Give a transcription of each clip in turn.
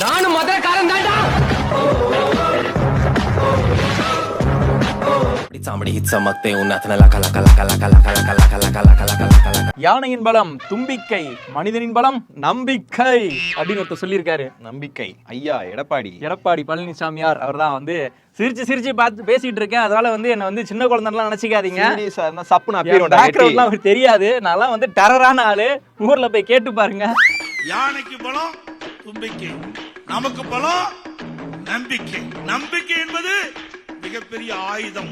நானும் மதுரக்காரன் தாண்டா யானையின் பலம் தும்பிக்கை மனிதனின் பலம் நம்பிக்கை அப்படின்னு ஒருத்தர் சொல்லியிருக்காரு நம்பிக்கை ஐயா எடப்பாடி எடப்பாடி பழனிசாமியார் அவர் தான் வந்து சிரிச்சு சிரிச்சு பார்த்து பேசிட்டு இருக்கேன் அதனால வந்து என்ன வந்து சின்ன குழந்தைலாம் நினைச்சிக்காதீங்க சப்புன்னு தெரியாது நான்லாம் வந்து டெரரான ஆளு ஊர்ல போய் கேட்டு பாருங்க யானைக்கு பலம் தும்பிக்கை நமக்கு பலம் நம்பிக்கை. நம்பிக்கை என்பது மிகப்பெரிய ஆயுதம்.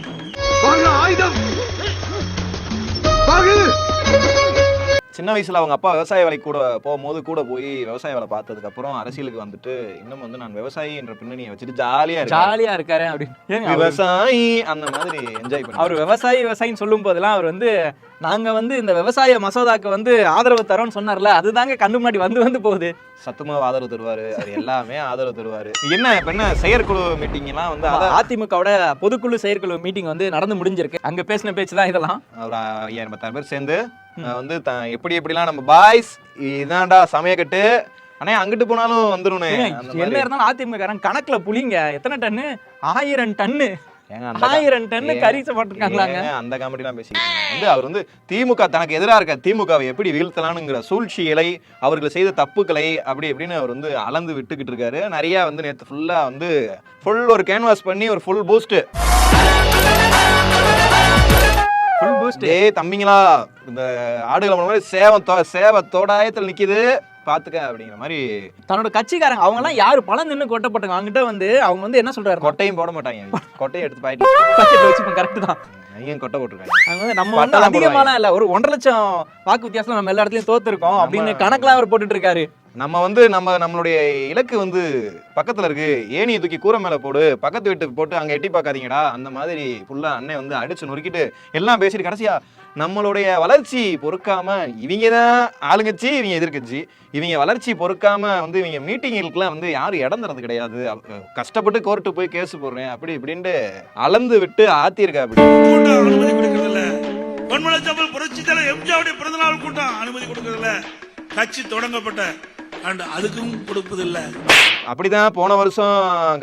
சின்ன வயசுல அவங்க அப்பா விவசாய வேலைக்கு கூட போகும்போது கூட போய் விவசாய வேலை பார்த்ததுக்கு அப்புறம் அரசியலுக்கு வந்துட்டு இன்னும் வந்து நான் விவசாயி என்ற பின்னணியை வச்சுட்டு ஜாலியா ஜாலியா இருக்காரு அப்படின்னு. விவசாயி அந்த மாதிரி என்ஜாய் பண்ணி அவர் விவசாயி விவசாயின்னு சொல்லும் போதெல்லாம் அவர் வந்து நாங்க வந்து இந்த விவசாய மசோதாக்கு வந்து ஆதரவு தரோம்னு சொன்னார்ல அதுதாங்க கண்ணு முன்னாடி வந்து வந்து போகுது. சத்துமாவு ஆதரவு தருவாரு அவர் எல்லாமே ஆதரவு தருவாரு. என்ன இப்ப என்ன செயற்குழு மீட்டிங் எல்லாம் வந்து அத அதிமுகவோட பொதுக்குழு செயற்குழு மீட்டிங் வந்து நடந்து முடிஞ்சிருக்கு. அங்க பேசின பேச்சு தான் இதெல்லாம். ஒரு ஐயாயிரம் பத்தாயிரம் பேர் சேர்ந்து வந்து த- எப்படி எப்படிலாம் நம்ம பாய்ஸ் இதான்டா சமயக்கட்டு. அண்ணே அங்கிட்டு போனாலும் அந்த என்ன. இருந்தாலும் அதிமுக கணக்குல புளிங்க. எத்தனை டன்னு? ஆயிரம் டன்னு. ஆயிரம் ஏங்க, கறி போட்டிருக்காங்களாங்க. ஏங்க, அந்த காமெடிலாம் இருக்காங்க. வந்து அவர் வந்து திமுக தனக்கு எதிராக இருக்க திமுகவை எப்படி வீழ்த்தலாம்ங்கிற சூழ்ச்சிகளை அவர்கள் செய்த தப்புக்களை அப்படி இப்படின்னு அவர் வந்து அளந்து விட்டுக்கிட்டு இருக்காரு. நிறைய வந்து நேற்று ஃபுல்லா வந்து ஃபுல் ஒரு கேன்வாஸ் பண்ணி ஒரு ஃபுல் பூஸ்ட் ஃபுல் பூஸ்ட் டேய் தம்பிங்களா இந்த ஆடுகளை மாதிரி சேவம் சேவ தோடாயத்தில் நிக்குது. பாத்துக்க அப்படிங்கிற மாதிரி தன்னோட கட்சிக்காரங்க அவங்க எல்லாம் யாரு? பழம் நின்னு கொட்டப்பட்டாங்க அவங்ககிட்ட வந்து அவங்க வந்து என்ன சொல்றாரு கொட்டையும் போட மாட்டாங்க. கொட்டையை எடுத்து பாயிட்டு பக்கெட்ல வச்சுப்போம் கரெக்ட் தான். ஐயன் கொட்டை போட்டிருக்காங்க. அவங்க வந்து நம்ம வந்து அதிகமாலாம் இல்ல. ஒரு ஒன்றரை லட்சம் வாக்கு வித்தியாசம் நம்ம எல்லா இடத்துலயும் தோத்துருக்கோம் அப்படின்னு கணக்கெல்லாம் அவர் போட்டுட்டு இருக்காரு. நம்ம வந்து நம்ம நம்மளுடைய இலக்கு வந்து பக்கத்துல இருக்கு. ஏணியை தூக்கி கூரை மேல போடு பக்கத்து வீட்டுக்கு போட்டு அங்க எட்டி பார்க்காதீங்கடா. அந்த மாதிரி ஃபுல்லா அண்ணன் வந்து அடிச்சு நொறுக்கிட்டு எல்லாம் பேசிட்டு கடைசியா நம்மளுடைய வளர்ச்சி பொறுக்காம இவங்க தான் ஆளுங்கட்சி இவங்க எதிர்க்கட்சி. இவங்க வளர்ச்சி பொறுக்காம வந்து இவங்க மீட்டிங்களுக்குலாம் வந்து யாரும் இடம் தரது கிடையாது. கஷ்டப்பட்டு கோர்ட்டு போய் கேஸ் போடுறேன் அப்படி இப்படின்ட்டு அளந்து விட்டு ஆத்திருக்கா அப்படி. கூட்டம் அனுமதி புரட்சி தலைவர் எம்ஜிஆருடைய பிறந்தநாள் கூட்டம் அனுமதி கொடுக்கறதில்ல கட்சி தொடங்கப்பட்ட அண்ட் அதுக்கும் கொடுப்பதில்லை. அப்படிதான் போன வருஷம்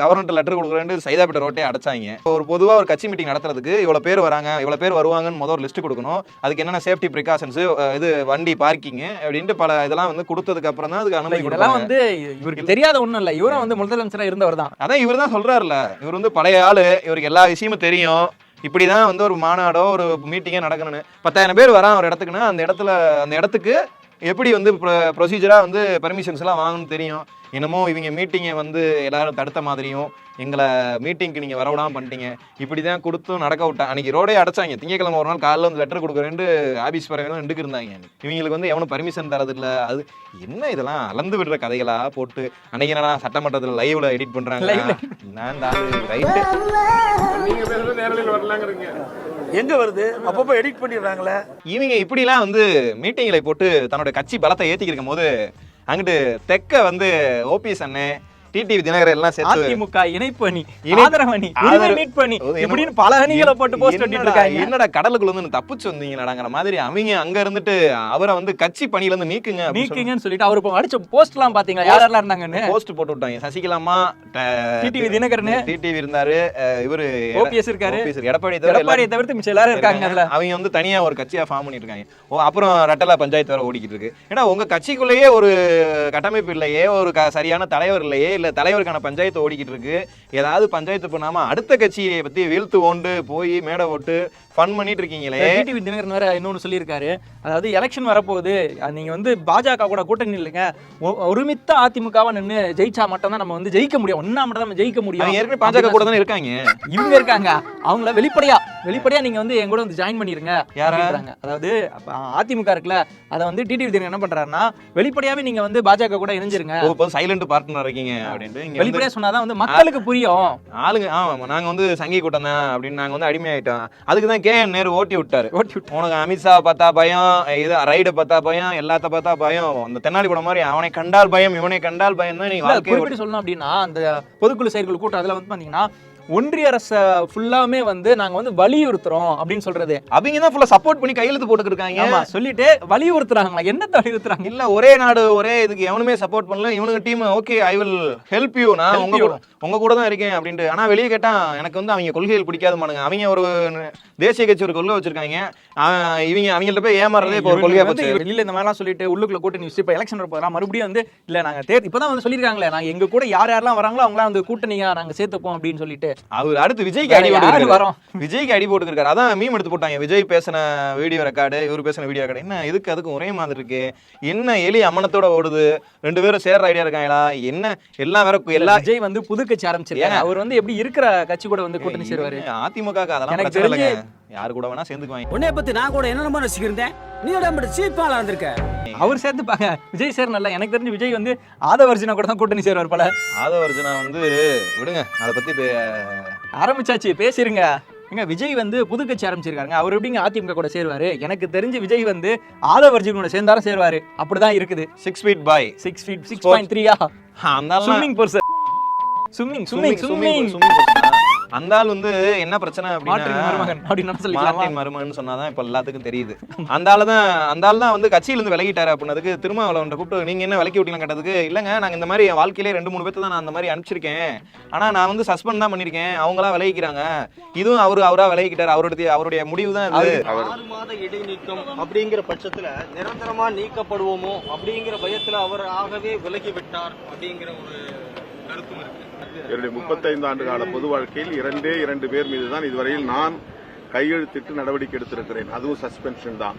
கவர்மெண்ட் லெட்டர் கொடுக்குறேன்னு சைதாப்பேட்டை ரோட்டே அடைச்சாங்க. ஒரு பொதுவா ஒரு கட்சி மீட்டிங் நடத்துறதுக்கு இவ்வளவு பேர் வராங்க இவ்வளவு பேர் வருவாங்கன்னு முதல் ஒரு லிஸ்ட் கொடுக்கணும். அதுக்கு என்னென்ன சேஃப்டி ப்ரிகாஷன்ஸ் இது வண்டி பார்க்கிங் அப்படின்ட்டு பல இதெல்லாம் வந்து கொடுத்ததுக்கு அப்புறம் தான் அதுக்கு அனுமதி இதெல்லாம் கொடுப்பாங்க வந்து இவருக்கு தெரியாத ஒண்ணும் இல்ல. இவரும் வந்து முதலமைச்சரா இருந்தவர் தான். அதான் இவர் தான் சொல்றாருல இவர் வந்து பழைய ஆளு. இவருக்கு எல்லா விஷயமும் தெரியும். இப்படிதான் வந்து ஒரு மாநாடோ ஒரு மீட்டிங்கோ நடக்கணும்னு. பத்தாயிரம் பேர் வரான் ஒரு இடத்துக்குன்னா அந்த இடத்துல அந்த இடத்துக்கு எப்படி வந்து ப்ரொசீஜரா வந்து பெர்மிஷன்ஸ் எல்லாம் வாங்கணும்னு தெரியும்? என்னமோ இவங்க மீட்டிங்கை வந்து எல்லாரும் தடுத்த மாதிரியும் எங்களை மீட்டிங்க்கு நீங்க வரவிடாம பண்ணிட்டீங்க. இப்படி தான் கொடுத்தும் நடக்க விட்டா அன்னைக்கு ரோடே அடைச்சாங்க. திங்கக்கிழமை ஒரு நாள் காலைல வந்து லெட்டர் கொடுக்குறேன்னு ஆபீஸ் பறவைகளும் ரெண்டுக்கு இருந்தாங்க. இவங்களுக்கு வந்து எவனும் பர்மிஷன் தரதில்ல. அது என்ன இதெல்லாம் அளந்து விடுற கதைகளா போட்டு அன்னைக்கு என்னடா சட்டமன்றத்தில் லைவ்ல எடிட் ல. நான் இந்த ரைட்டு எங்க வருது? அப்பப்போ எடிட் பண்ணிடுறாங்களே. இவங்க இப்படிலாம் வந்து மீட்டிங்களை போட்டு தன்னோட கட்சி பலத்தை ஏத்திக்கிருக்கும் போது அங்கிட்டு தெக்க வந்து ஓபிஎஸ் அண்ணன் டிடிவி தினகர் எல்லாம் சேர்த்து அதிமுக இணைப்பு அணி இணை- ஆதரவு அணி உரிமை ஆதரவு- மீட்பு அணி அது என்ன- இப்படின்னு பல அணிகளை போட்டு போஸ்ட் என்னடா- இருக்காங்க. என்னடா கடலுக்குள்ள வந்து தப்பிச்சு வந்தீங்களாங்கிற மாதிரி அவங்க அங்க இருந்துட்டு அவரை வந்து கட்சி பணியில இருந்து நீக்குங்க நீக்குங்கன்னு சொல்லிட்டு அவர் அடிச்ச போஸ்ட் எல்லாம் பாத்தீங்களா? யார் யாரெல்லாம் இருந்தாங்கன்னு? போஸ்ட் போட்டு விட்டாங்க. சசிகலாமா டிடிவி தினகரனு? டிடிவி இருந்தாரு. இவரு ஓபிஎஸ் இருக்காரு. எடப்பாடி தவிர எடப்பாடியை தவிர்த்து மிச்சம் எல்லாரும் இருக்காங்க அவங்க வந்து தனியா ஒரு கட்சியா ஃபார்ம் பண்ணிட்டு இருக்காங்க அப்புறம் ரட்டலா பஞ்சாயத்து வேற ஓடிக்கிட்டு இருக்கு. ஏன்னா உங்க கட்சிக்குள்ளேயே ஒரு கட்டமைப்பு இல்லையே ஒரு சரியான தலைவர் இல்லையே இல்ல தலைவருக்கான பஞ்சாயத்து ஓடிக்கிட்டு இருக்கு. ஏதாவது பஞ்சாயத்து பண்ணாம அடுத்த கட்சியை பத்தி வீழ்த்து ஓண்டு போய் மேடை போட்டு ஃபன் பண்ணிட்டு இருக்கீங்களே. டிடிவி தினகரன் வேற இன்னொன்னு சொல்லியிருக்காரு. அதாவது எலெக்ஷன் வரப்போகுது. நீங்க வந்து பாஜக கூட கூட்டணி இல்லைங்க. ஒருமித்த அதிமுகவா நின்னு ஜெயிச்சா மட்டும் தான் நம்ம வந்து ஜெயிக்க முடியும். ஒன்னா மட்டும் தான் நம்ம ஜெயிக்க முடியும். ஏற்கனவே பாஜக கூட தானே இருக்காங்க. இவங்க இருக்காங்க. அவங்கள வெளிப்படையா வெளிப்படையா நீங்க வந்து என் கூட வந்து ஜாயின் பண்ணிருங்க யார? அப்படின்றாங்க. அதாவது அதிமுக இருக்குல்ல அதை வந்து டிடிவி தினகரன் என்ன பண்றாருன்னா வெளிப்படையாவே நீங்க வந்து பாஜக கூட இணைஞ்சிருங்க. சைலண்ட் பார்ட்னர் இருக்கீங்க அப்படின்ட்டு வெளிப்படையா சொன்னாதான் வந்து மக்களுக்கு புரியும். ஆளுங்க ஆமா நாங்க வந்து சங்கி கூட்டம் தான் அப்படின்னு நாங்க வந்து அடிமையாயிட்டோம். அதுக்கு தான் கே என் நேரு ஓட்டி விட்டாரு. ஓட்டி விட்டு உனக்கு அமித்ஷா பார்த்தா பயம் இது ரைடு பார்த்தா பயம் எல்லாத்த பார்த்தா பயம். அந்த தென்னாலி படம் மாதிரி அவனை கண்டால் பயம் இவனை கண்டால் பயம் தான் நீ இல்ல, வாழ்க்கையை குறிப்பிட்டு சொல்லணும் அப்படின்னா அந்த பொதுக்குழு செயற்குழு கூட்டம் அதுல வந்து பாத்தீங்கன்னா ஒன்றிய அரசை ஃபுல்லாமே வந்து நாங்க வந்து வலியுறுத்துறோம் அப்படின்னு சொல்றது. அவங்க தான் ஃபுல்லா சப்போர்ட் பண்ணி கையெழுத்து போட்டுக்கிருக்காங்க ஆமா சொல்லிட்டு வலியுறுத்துறாங்களா? என்னத்த வலியுறுத்துறாங்க? இல்ல ஒரே நாடு ஒரே இதுக்கு எவனுமே சப்போர்ட் பண்ணல. இவனுங்க team okay I will help you நான் உங்க. கூட உங்க கூட தான் இருக்கேன் அப்படின்ட்டு. ஆனா வெளியே கேட்டா எனக்கு வந்து அவங்க கொள்கைகள் பிடிக்காத மானுங்க அவங்க ஒரு தேசிய கட்சி ஒரு கொள்கை வச்சிருக்காங்க. இவங்க அவங்கள்ட்ட போய் ஏமாறதே இப்போ ஒரு இவங்க கொள்கையா வந்து போச்சு. வெளியில இந்த மாதிரிலாம் சொல்லிட்டு உள்ளுக்குள்ள கூட்டணி வச்சு இப்போ எலெக்ஷன் போதெல்லாம் மறுபடியும் வந்து இல்ல நாங்க தேர் இப்பதான் வந்து சொல்லிருக்காங்களே நாங்க எங்க கூட யார் யாரெல்லாம் வராங்களோ அவங்களாம் வந்து கூட்டணியா நாங்க சேர்த்துப்போம் அப்படின்னு சொல்லிட்டு. அவர் அடுத்து விஜய்க்கு அடி போட்டு வரோம்? விஜய்க்கு அடி போட்டுருக்காரு அதான் மீம் எடுத்து போட்டாங்க. விஜய் பேசின வீடியோ ரெக்கார்டு இவர் பேசின வீடியோ ரெக்கார்டு என்ன இதுக்கு அதுக்கும் ஒரே மாதிரி இருக்கு? என்ன எலி அம்மனத்தோட ஓடுது? ரெண்டு பேரும் சேர்ற ஐடியா இருக்காங்களா? என்ன எல்லாம் வேற எல்லா விஜய் வந்து புது கட்சி ஆரம்பிச்சிருக்காரு. அவர் வந்து எப்படி இருக்கிற கட்சி கூட வந்து கூட்டணி சேருவாரு? அதிமுக அதெல்லாம் யாரு கூட வேணா சேர்ந்துக்குவாங்க. உன்னைய பத்தி நான் கூட என்னென்னமோ ரசிக்கிறேன் நீ உடம்பு சீப்பாளா இருந்திருக்க? அவர் சேர்த்துப்பாங்க விஜய் சேர் நல்லா எனக்கு தெரிஞ்சு விஜய் வந்து ஆதவர்ஜினா கூட தான் கூட்டணி சேருவார் போல. ஆதவர்ஜுனா வந்து விடுங்க அதை பத்தி ஆரம்பிச்சாச்சு பேசிருங்க. எங்க விஜய் வந்து புது கட்சி ஆரம்பிச்சிருக்காங்க அவர் எப்படிங்க அதிமுக கூட சேருவாரு? எனக்கு தெரிஞ்சு விஜய் வந்து ஆதவர்ஜின் கூட சேர்ந்தாலும் சேருவாரு? அப்படிதான் இருக்குது. Six feet boy six feet six point த்ரீயா அந்த swimming person swimming swimming swimming அந்த ஆள் வந்து என்ன பிரச்சனை அப்படின்னா மார்ட்டின் மருமகன் சொன்னாதான் இப்ப எல்லாத்துக்கும் தெரியுது. அந்த ஆளு தான் அந்த ஆள் தான் வந்து கட்சியில இருந்து விலகிட்டாரு அப்படின்னதுக்கு திருமாவளவன் கூப்பிட்டு நீங்க என்ன விலக்கி விட்டீங்க கேட்டதுக்கு இல்லங்க நாங்க இந்த மாதிரி என் வாழ்க்கையிலே ரெண்டு மூணு பேர்த்த தான் நான் அந்த மாதிரி அனுப்பிச்சிருக்கேன். ஆனா நான் வந்து சஸ்பெண்ட் தான் பண்ணிருக்கேன் அவங்களா விலகிக்கிறாங்க. இதுவும் அவரு அவரா விலகிக்கிட்டாரு. அவருடைய அவருடைய முடிவு தான் இது ஆறு மாத இடைநீக்கம் அப்படிங்கிற பட்சத்துல நிரந்தரமா நீக்கப்படுவோமோ அப்படிங்கிற பயத்துல அவர் ஆகவே விலகி விட்டார் அப்படிங்கிற ஒரு கருத்தும் இருக்கு. என்னுடைய முப்பத்தைந்து ஆண்டு கால பொது வாழ்க்கையில் இரண்டே இரண்டு பேர் மீதுதான் இதுவரையில் நான் கையெழுத்திட்டு நடவடிக்கை எடுத்திருக்கிறேன். அதுவும் சஸ்பென்ஷன் தான்.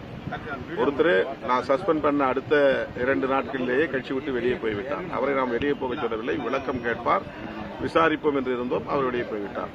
ஒருத்தர் நான் சஸ்பெண்ட் பண்ண அடுத்த இரண்டு நாட்களிலேயே கட்சி விட்டு வெளியே போய்விட்டார். அவரை நாம் வெளியே போக சொல்லவில்லை. விளக்கம் கேட்பார். விசாரிப்போம் என்று இருந்தோம். அவர் வெளியே போய்விட்டார்.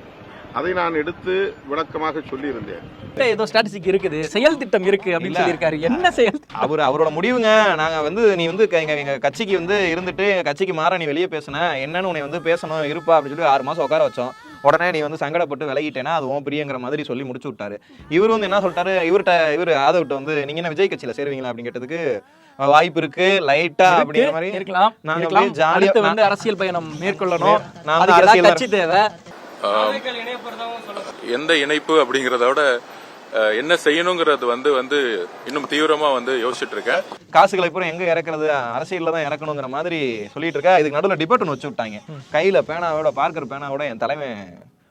அதை நான் எடுத்து விளக்கமாக சொல்லியிருந்தேன். ஏதோ ஸ்டாட்டிஸ்டிக் இருக்குது. செயல் திட்டம் இருக்கு அப்படின்னு சொல்லியிருக்காரு. என்ன செயல் அவர் அவரோட முடிவுங்க. நாங்க வந்து நீ வந்து எங்க கட்சிக்கு வந்து இருந்துட்டு எங்க கட்சிக்கு மாற நீ வெளியே பேசுன. என்னன்னு உன்னை வந்து பேசணும் இருப்பா அப்படின்னு சொல்லி ஆறு மாசம் உட்கார வச்சோம். உடனே நீ வந்து சங்கடப்பட்டு விலகிட்டேன்னா அது உன் பிரியங்கிற மாதிரி சொல்லி முடிச்சு விட்டாரு. இவர் வந்து என்ன சொல்லிட்டாரு? இவர்கிட்ட இவர் ஆதவிட்ட வந்து நீங்க என்ன விஜய் கட்சியில சேருவீங்களா? அப்படின்னு கேட்டதுக்கு "அஹ், வாய்ப்பு இருக்கு லைட்டா அப்படிங்கிற மாதிரி. இருக்கலாம். நாங்க வந்து அரசியல் பயணம் மேற்கொள்ளணும். அரசியல்ல- கட்சி தேவை. எந்த இணைப்பு அப்படிங்கிறத விட என்ன செய்யணுங்கிறது வந்து வந்து இன்னும் தீவிரமா வந்து யோசிச்சுட்டு இருக்கேன் காசுகளை பூரா எங்க இறக்குறது? அரசியல்ல தான் இறக்கணுங்கிற மாதிரி சொல்லிட்டு இருக்கா இதுக்கு நடுவுல டிபேட் ஒன்று வச்சு விட்டாங்க கையில பேனாவோட பார்க்கர் பேனாவோட என் தலைவன்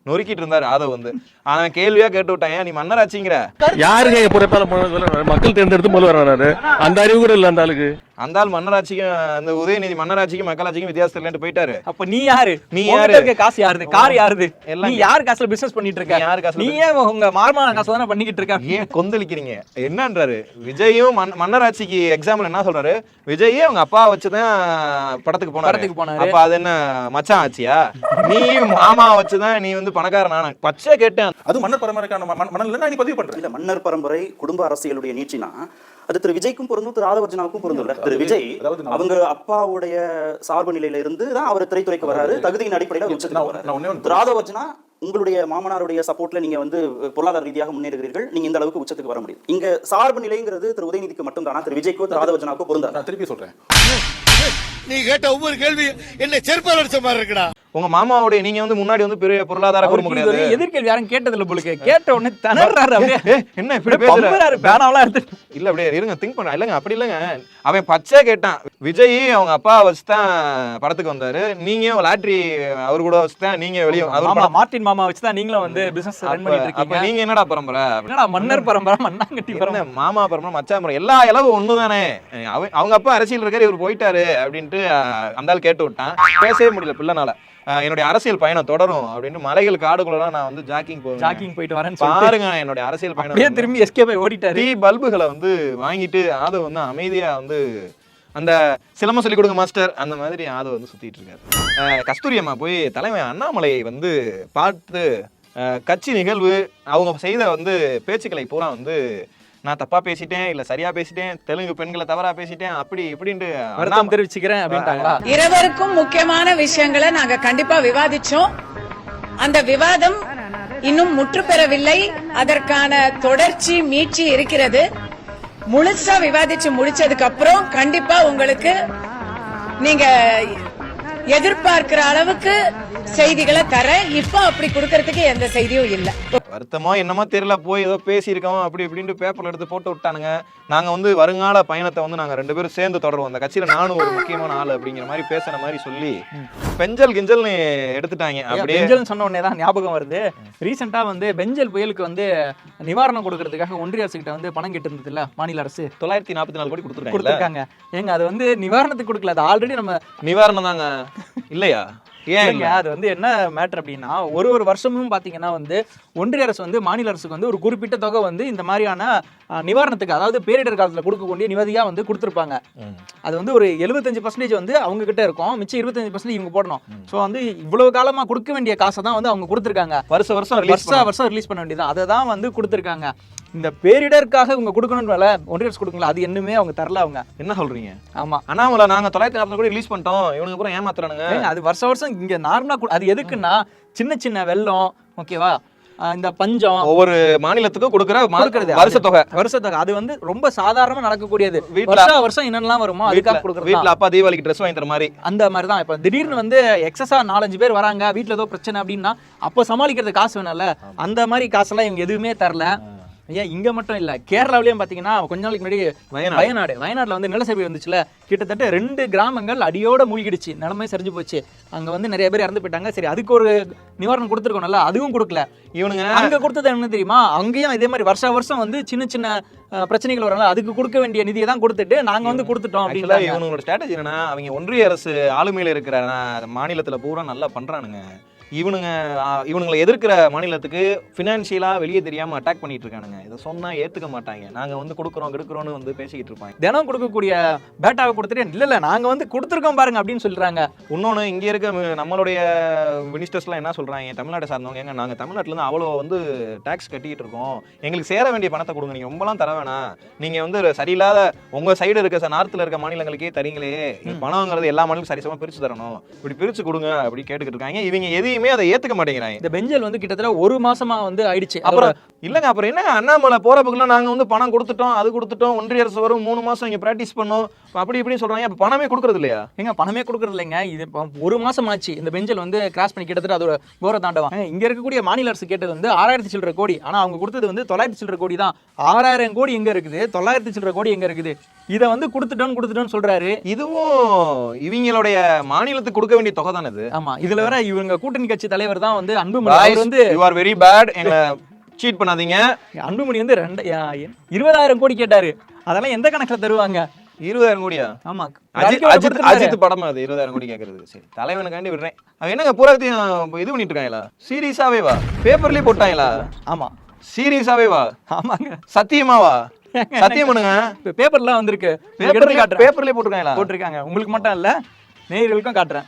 நொறுக்கிட்டு இருந்தாரு ஆதவ் வந்து. அவன் கேள்வியா கேட்டு விட்டான் "ஏன் நீ மன்னராட்சிங்கிற? யாருங்க பொறுப்பால மக்கள் தேர்ந்தெடுத்து முதல்வர் வராரு அந்த அறிவு கூட இல்ல அந்த ஆளுக்கு. அந்த ஆள் மன்னராட்சிக்கும் அந்த உதயநிதி மன்னராட்சிக்கும் மக்களாட்சிக்கும் வித்தியாசம் இல்லைன்ட்டு போயிட்டாரு. அப்ப நீ யாரு? நீ யாரு? இருக்க காசு யாருது? கார் யாருது? எல்லாம் நீ யார் காசுல பிசினஸ் பண்ணிட்டு இருக்க? நீ யார் காசுல நீ ஏன் உங்க மார்மான காசுல தானே பண்ணிக்கிட்டு இருக்க? ஏன் கொந்தளிக்கிறீங்க? என்னன்றாரு? விஜயும் மன்- மன்னராட்சிக்கு எக்ஸாம்பிள் என்ன சொல்றாரு? விஜயே அவங்க அப்பா வச்சுதான் படத்துக்கு போனாரு. படத்துக்கு போனாரு. அப்ப அது என்ன மச்சான் ஆச்சியா? நீ மாமா வச்சுதான் நீ வந்து பணக்காரன் ஆன பச்சை கேட்டேன். அது மன்னர் பரம்பரைக்கான மண்- மணல்ல நான் பதிவு பண்றேன் இல்ல மன்னர் பரம்பரை குடும்ப அரசியலுடைய நீட்சினா அது திரு விஜய்க்கும் பொருந்தும் திரு ஆதவர்ஜனாவுக்கும் பொருந்தும் இல்ல. திரு விஜய் அதாவது நான் அவங்க அப்பாவுடைய சார்பு நிலையில இருந்து தான் அவர் திரைத்துறைக்கு வராரு. தகுதியின் அடிப்படையில் உச்சத்துக்கு நான் வராரு. நான் திரு ஆதவர்ஜனா உங்களுடைய மாமனாருடைய சப்போர்ட்ல நீங்க வந்து பொருளாதார ரீதியாக முன்னேறுகிறீர்கள். நீங்க இந்த அளவுக்கு உச்சத்துக்கு வர முடியும். இங்க சார்பு நிலைங்கிறது திரு உதயநிதிக்கு மட்டும் தானா திரு விஜய்க்கோ திரு ஆதவர்ஜனாவுக்கோ பொருந்தாது? நான் திருப்பி சொல்றேன். நீ கேட்ட ஒவ்வொரு கேள்வி என்ன செருப்பால் அடிச்ச மாதிரி இருக்குடா. உங்க மாமாவுடைய நீங்க வந்து முன்னாடி வந்து பெரிய பொருளாதார குடும்பம் கிடையாது. எதிர்கேள்வி யாரும் கேட்டது இல்ல போலுக்கு கேட்ட உடனே திணறாரு அப்படியே. என்ன இப்படி பேசுற? பம்புறாரு பேனாவெல்லாம் எடுத்து இல்ல அப்படியே இருங்க திங்க் பண்ண இல்லங்க அப்படி இல்லங்க. அவன் பச்சை கேட்டான். விஜய் அவங்க அப்பா வச்சுதான் படத்துக்கு வந்தாரு. நீங்க லாட்ரி அவர் கூட வச்சுதான் நீங்க வெளியே அவர் மார்ட்டின் மாமா வச்சு தான் நீங்களும் வந்து பிசினஸ் ரன் பண்ணிட்டு இருக்கீங்க. நீங்க என்னடா பரம்பரை? என்னடா மன்னர் பரம்பரை மண்ணாங்கட்டி பரம்பரை? மாமா பரம்பரை மச்சான் பரம்பரை எல்லா இளவு ஒண்ணுதானே. அவன் அவங்க அப்பா அரசியல் இருக்காரு இவர் போயிட்டாரு அப்படின்ட்டு அஹ், அந்த ஆள் கேட்டு விட்டான். பேசவே முடியல பிள்ளைனால. என்னுடைய அரசியல் பயணம் தொடரும் அப்படின்ட்டு மலைகள் காடுகளெல்லாம் நான் வந்து ஜாக்கிங் போவேன். ஜாக்கிங் போயிட்டு சொல்லிட்டு. பாருங்க என்னுடைய அரசியல் பயணம் திரும்பி எஸ்கே போய் ஓடிட்டாரு. பல்புகளை வந்து வாங்கிட்டு ஆதவ் வந்து அமைதியா வந்து அந்த சிலம்ப சொல்லி கொடுங்க மாஸ்டர். அந்த மாதிரி ஆதவ் வந்து சுத்திட்டு இருக்காரு. கஸ்தூரி அம்மா போய் தலைமை அண்ணாமலையை வந்து பார்த்து கட்சி நிகழ்வு அவங்க செய்த வந்து பேச்சுக்களை பூரா வந்து நான் தப்பா பேசிட்டேன் இல்ல சரியா பேசிட்டேன் தெலுங்கு பெண்களை தவறா பேசிட்டேன் அப்படி இப்படின்ட்டு வருத்தம் தெரிவிச்சுக்கிறேன் அப்படின்ட்டாங்களா? இருவருக்கும் முக்கியமான விஷயங்களை நாங்க கண்டிப்பா விவாதிச்சோம். அந்த விவாதம் இன்னும் முற்று பெறவில்லை. அதற்கான தொடர்ச்சி மீட்சி இருக்கிறது. முழுசா விவாதிச்சு முடிச்சதுக்கு அப்புறம் கண்டிப்பா உங்களுக்கு நீங்க எதிர்பார்க்கிற அளவுக்கு செய்திகளை தரேன். இப்போ அப்படி கொடுக்கறதுக்கு எந்த செய்தியும் இல்லை. வருத்தமோ என்னமோ தெரியல போய் ஏதோ பேசியிருக்கோம் அப்படி இப்படின்ட்டு பேப்பர்ல எடுத்து போட்டு விட்டானுங்க. நாங்க வந்து வருங்கால பயணத்தை வந்து நாங்க ரெண்டு பேரும் சேர்ந்து தொடருவோம். அந்த கட்சியில நானும் ஒரு முக்கியமான ஆள் அப்படிங்கிற மாதிரி பேசுன மாதிரி சொல்லி பெஞ்சல் கிஞ்சல்னு எடுத்துட்டாங்க. அப்படியே பெஞ்சல் சொன்ன உடனே தான் ஞாபகம் வருது. ரீசெண்டா வந்து பெஞ்சல் புயலுக்கு வந்து நிவாரணம் கொடுக்கறதுக்காக ஒன்றிய அரசு கிட்ட வந்து பணம் கேட்டு இருந்ததுல மாநில அரசு. தொள்ளாயிரத்தி நாற்பத்தி நாலு கோடி கொடுத்துருக்காங்க. ஏங்க அது வந்து நிவாரணத்துக்கு கொடுக்கல அது ஆல்ரெடி நம்ம நிவாரணம் தாங்க. இல்லையா? ஏன் அது வந்து என்ன மேட்டர் அப்படின்னா ஒரு ஒரு வருஷமும் பாத்தீங்கன்னா வந்து ஒன்றிய அரசு வந்து மாநில அரசுக்கு வந்து ஒரு குறிப்பிட்ட தொகை வந்து இந்த மாதிரியான நிவாரணத்துக்கு அதாவது பேரிடர் காலத்துல கொடுக்கக்கூடிய நிவதியா வந்து கொடுத்துருப்பாங்க. அது வந்து ஒரு எழுபத்தஞ்சு பர்சன்டேஜ் வந்து அவங்க கிட்ட இருக்கும். மிச்சம் இருபத்தஞ்சு பர்சன்டேஜ் இவங்க போடணும். ஸோ வந்து இவ்வளவு காலமா கொடுக்க வேண்டிய காசை தான் வந்து அவங்க கொடுத்துருக்காங்க. வருஷம் வருஷம் ரிலீஸ் வருஷம் வருஷம் ரிலீஸ் பண்ண வேண்டியது அதை தான் வந்து கொடுத்துருக்காங்க. இந்த பேரிடருக்காக இவங்க கொடுக்கணும்னு வேலை ஒன்றிய அரசு கொடுக்கல அது என்னமே அவங்க தரல அவங்க. என்ன சொல்றீங்க? ஆமா. அண்ணாமலை நாங்க தொள்ளாயிரத்தி நாற்பது கோடி ரிலீஸ் பண்ணிட்டோம். இவனுக்கு அப்புறம் ஏமாத்துறானுங்க. அது வருஷம் வருஷம் இங்க நார்மலா அது எதுக்குன்னா சின்ன சின்ன வெள்ளம் ஓகேவா இந்த பஞ்சம். ஒவ்வொரு மாநிலத்துக்கும் கொடுக்குற கொடுக்கறது தொகை வருஷ தொகை அது வந்து ரொம்ப சாதாரணமா நடக்கக்கூடியது. வீட்ல- வருஷம் வருஷம் என்னெல்லாம் வருமோ அதுக்காக கொடுக்குறது வீட்ல அப்பா தீபாவளிக்கு ட்ரெஸ் வாங்கி தர மாதிரி. அந்த மாதிரி தான். இப்போ திடீர்னு வந்து எக்ஸஸா நாலஞ்சு பேர் வராங்க வீட்ல ஏதோ பிரச்சனை அப்படின்னா அப்போ சமாளிக்கிறது காசு வேணும்ல. அந்த மாதிரி காசெல்லாம் இவங்க எதுவுமே தரல. ஏன் இங்க மட்டும் இல்ல. கேரளாவிலயும் பாத்தீங்கன்னா கொஞ்ச நாளைக்கு முன்னாடி வயநாடு. வயநாடு. வயநாடுல வந்து நிலச்சரிவு வந்துச்சுல கிட்டத்தட்ட ரெண்டு கிராமங்கள் அடியோட மூழ்கிடுச்சு. நிலைமை சரிஞ்சு போச்சு. அங்க வந்து நிறைய பேர் இறந்து போயிட்டாங்க. சரி அதுக்கு ஒரு நிவாரணம் கொடுத்துருக்கோம்ல. அதுவும் கொடுக்கல. இவனுங்க அங்க கொடுத்தது என்ன தெரியுமா? அங்கேயும் இதே மாதிரி வருஷ வருஷம் வந்து சின்ன சின்ன பிரச்சனைகள் வரல அதுக்கு கொடுக்க வேண்டிய நிதியை தான் கொடுத்துட்டு நாங்க வந்து கொடுத்துட்டோம் அப்படின்னு இவனுங்களோட ஸ்ட்ராட்டஜி என்னன்னா அவங்க ஒன்றிய அரசு ஆளுமையில இருக்கிற மாநிலத்துல பூரா நல்லா பண்றானுங்க. இவனுங்க இவனுங்களை எதிர்க்கிற மாநிலத்துக்கு ஃபினான்ஷியலா வெளியே தெரியாம அட்டாக் பண்ணிட்டு இருக்கானுங்க. இதை சொன்னா ஏத்துக்க மாட்டாங்க. நாங்க வந்து கொடுக்குறோம் கெடுக்கிறோம்னு வந்து பேசிக்கிட்டு இருப்பாங்க. தினம் கொடுக்கக்கூடிய பேட்டாவை கொடுத்துட்டு இல்ல இல்ல நாங்க வந்து கொடுத்துருக்கோம் பாருங்க அப்படின்னு சொல்றாங்க. இன்னொன்று இங்கே இருக்க நம்மளுடைய மினிஸ்டர்ஸ்லாம் என்ன சொல்கிறாங்க தமிழ்நாட்டை சார்ந்தவங்க ஏங்க நாங்கள் தமிழ்நாட்டிலேருந்து அவ்வளோ வந்து டேக்ஸ் கட்டிக்கிட்டு இருக்கோம். எங்களுக்கு சேர வேண்டிய பணத்தை கொடுங்க. நீங்கள் ரொம்பலாம் தர வேணாம். நீங்கள் வந்து சரியில்லாத உங்கள் சைடு இருக்க நார்த்தில் இருக்க மாநிலங்களுக்கே தரீங்களே. பணங்கிறது எல்லா மாநிலம் சரிசமமாக பிரித்து தரணும். இப்படி பிரித்து கொடுங்க அப்படி கேட்டுக்கிட்டு இருக்காங்க. இவங்க எதையுமே அதை ஏற்றுக்க மாட்டேங்கிறாங்க. இந்த பெஞ்சல் வந்து கிட்டத்தட்ட ஒரு மாசமா வந்து ஆயிடுச்சு. அப்புறம் இல்லைங்க அப்புறம் என்னங்க அண்ணாமலை போற பக்கம் நாங்க வந்து பணம் கொடுத்துட்டோம் அது கொடுத்துட்டோம் ஒன்றிய அரசு வரும் மூணு மாசம் இங்க பிராக்டிஸ் பண்ணோம் அப்படி இப்படி சொல்றாங்க. அப்ப பணமே கொடுக்கறது இல்லையா? எங்க பணமே கொடுக்கறது இல்லைங்க. இது ஒரு மாசம் ஆச்சு. இந்த பெஞ்சல் வந்து கிராஸ் பண்ணி கிட்டத்தட்ட அதோட கோர தாண்டவம். இங்க இருக்கக்கூடிய மாநில அரசு கேட்டது வந்து ஆறாயிரத்தி சில்லற கோடி. ஆனா அவங்க கொடுத்தது வந்து தொள்ளாயிரத்தி சில்லற கோடி தான். ஆறாயிரம் கோடி எங்க இருக்குது? தொள்ளாயிரத்தி சில்லற கோடி எங்க இருக்குது? இதை வந்து கொடுத்துட்டோம் கொடுத்துட்டோம்னு சொல்றாரு. இதுவும் இவங்களுடைய மாநிலத்துக்கு கொடுக்க வேண்டிய தொகை தானே இது? ஆமா இதுல வேற இவங்க கூட்டணி கட்சி தலைவர் தான் வந்து அன்புமணி. அவர் வந்து யூ ஆர் வெரி பேட் எங்களை சீட் பண்ணாதீங்க. அன்புமணி வந்து ரெண்டு இருபதாயிரம் கோடி கேட்டாரு. அதெல்லாம் எந்த கணக்குல தருவாங்க? இருபதாயிரம் கோடியா? ஆமா. அஜித் அஜித் படமா அது இருபதாயிரம் கோடி கேட்கறது சரி தலைவனுக்காண்டி விடுறேன். அவன் என்னங்க பூராத்தையும் இது பண்ணிட்டு இருக்காங்களா? சீரியஸாவே வா. பேப்பர்லயே போட்டாங்களா? ஆமா. சீரியஸாவே வா. ஆமாங்க. சத்தியமாவா சத்தியம் பண்ணுங்க. பேப்பர்லாம் வந்திருக்கு. காட்டுறேன். பேப்பர்லயே போட்டிருக்காங்களா? போட்டிருக்காங்க. உங்களுக்கு மட்டும் இல்ல நேயர்களுக்கும் காட்டுறேன்.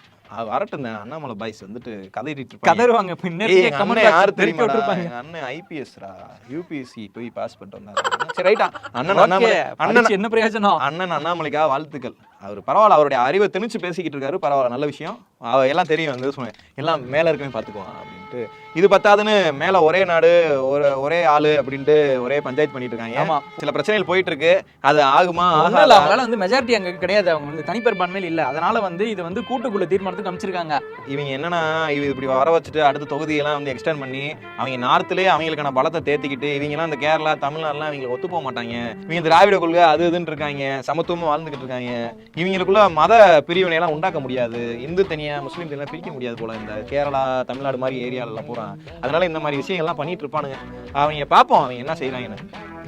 தான் அண்ணாமலை பாய்ஸ் வந்துட்டு கதறிட்டு கதறுவாங்க. box யாரு. எங்க அண்ணன் ஐபிஎஸ்ரா யூபிஎஸ்சி போய் பாஸ் பண்ணிட்டு வந்தாரு. சரி ரைட்டா. அண்ணன் அண்ணாமலை அண்ணன் என்ன பிரயோஜனம்? அண்ணன் அண்ணாமலைக்கா வாழ்த்துக்கள். அவர் பரவாயில்ல அவருடைய அறிவை திணிச்சு பேசிக்கிட்டு இருக்காரு. பரவாயில்ல நல்ல விஷயம். எல்லாம் தெரியும் வந்து சொன்னேன். எல்லாம் மேல இருக்கவே பாத்துக்குவான் அப்படின்ட்டு. இது பத்தாதுன்னு மேல ஒரே நாடு ஒரு ஒரே ஆளு அப்படின்ட்டு ஒரே பஞ்சாயத்து பண்ணிட்டு இருக்காங்க. ஆமா. சில பிரச்சனைகள் போயிட்டு இருக்கு. அது ஆகுமா ஆகாதா? அவங்களால வந்து மெஜாரிட்டி அங்க கிடையாது. அவங்க வந்து தனிப்பெரும்பான்மையில் இல்ல. அதனால வந்து இது வந்து கூட்டுக்குள்ள தீர்மானத்துக்கு அமைச்சிருக்காங்க இவங்க என்னன்னா இவ இப்படி வர வச்சுட்டு அடுத்த தொகுதியெல்லாம் வந்து எக்ஸ்டெண்ட் பண்ணி அவங்க நார்த்லயே அவங்களுக்கான பலத்தை தேத்திக்கிட்டு இவங்கெல்லாம் இந்த கேரளா தமிழ்நாடுலாம் இவங்களுக்கு ஒத்து போக மாட்டாங்க. இவங்க திராவிட கொள்கை அது இதுன்னு இருக்காங்க. சமத்துவமா வாழ்ந்துகிட்டு இருக்காங்க. இவங்களுக்குள்ள மத பிரிவினை எல்லாம் உண்டாக்க முடியாது. இந்து தனியா முஸ்லீம் எல்லாம் பிரிக்க முடியாது போல? இந்த கேரளா தமிழ்நாடு மாதிரி ஏரியாலெல்லாம் போகிறான் அதனால இந்த மாதிரி விஷயங்கள்லாம் பண்ணிட்டு இருப்பானுங்க. அவங்க பார்ப்போம் அவங்க என்ன செய்றாங்கன்னு.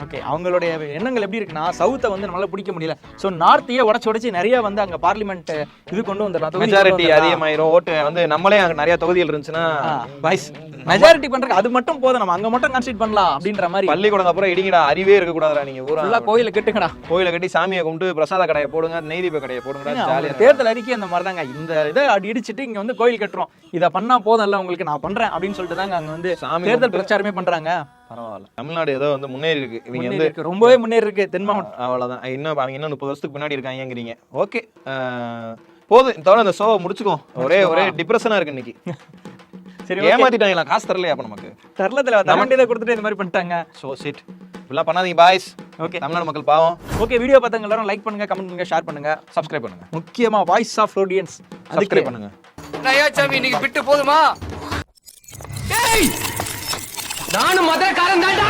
ஓகே அவங்களுடைய எண்ணங்கள் எப்படி இருக்குன்னா சவுத்தை வந்து நம்மளால பிடிக்க முடியல. சோ நார்த்தையே உடச்சு உடச்சு நிறைய வந்து அங்க பார்லிமெண்ட் இது கொண்டு வந்துடலாம் மெஜாரிட்டி அதிகமாயிரும். ஓட்டு வந்து நம்மளே அங்க நிறைய தொகுதிகள் இருந்துச்சுன்னா வைஸ் மெஜாரிட்டி பண்றதுக்கு அது மட்டும் போதும். நம்ம அங்க மட்டும் கன்சிட் பண்ணலாம் அப்படின்ற மாதிரி. பள்ளிக்கூடம் அப்புறம் இடிங்கடா அறிவே இருக்க கூடாதுடா நீங்க ஊரா கோயில கெட்டுங்கடா. கோயிலை கட்டி சாமியை கும்பிட்டு பிரசாத கடையை போடுங்க நெய்தீப கடையை ஜாலியா அவங்க தேர்தல் அறிக்கை அந்த மாதிரி தாங்க இந்த இதை அடி இடிச்சிட்டு இங்க வந்து கோயில் கட்டுறோம். இதை பண்ணா போதும்ல உங்களுக்கு நான் பண்றேன் அப்படின்னு சொல்லிட்டு தாங்க அங்க வந்து தேர்தல் பிரச்சாரமே பண்றாங்க. பரவாயில்ல. தமிழ்நாடு ஏதோ வந்து முன்னேறி இருக்கு. இவங்க வந்து. ரொம்பவே முன்னேறி இருக்கு. தென் மாவட்டம் அவ்வளவுதான். இன்னும் அவங்க இன்னும் முப்பது வருஷத்துக்கு பின்னாடி இருக்காங்கங்கிறீங்க. ஓகே. போதும் தவிர இந்த ஷோவை முடிச்சுக்கோ ஒரே ஒரே டிப்ரெஷனா இருக்கு இன்னைக்கு. சரி. ஏமாத்திட்டாங்களா? காசு தரலையா அப்ப நமக்கு? தரல தலைவா தர வேண்டியதை கொடுத்துட்டு இந்த மாதிரி பண்ணிட்டாங்க. ஸோ சிட் இப்படிலாம் பண்ணாதீங்க பாய்ஸ் ஓகே தமிழ்நாடு மக்கள் பாவம். ஓகே வீடியோ பார்த்தவங்க எல்லாரும் லைக் பண்ணுங்க கமெண்ட் பண்ணுங்க ஷேர் பண்ணுங்க. சப்ஸ்கிரைப் பண்ணுங்க. முக்கியமா வாய்ஸ் ஆஃப் ஆடியன்ஸ் சப்ஸ்கிரைப் பண்ணுங்க. சாமி இன்னைக்கு விட்டு போதுமா? நானும் மதுரக்காரன் தான்டா.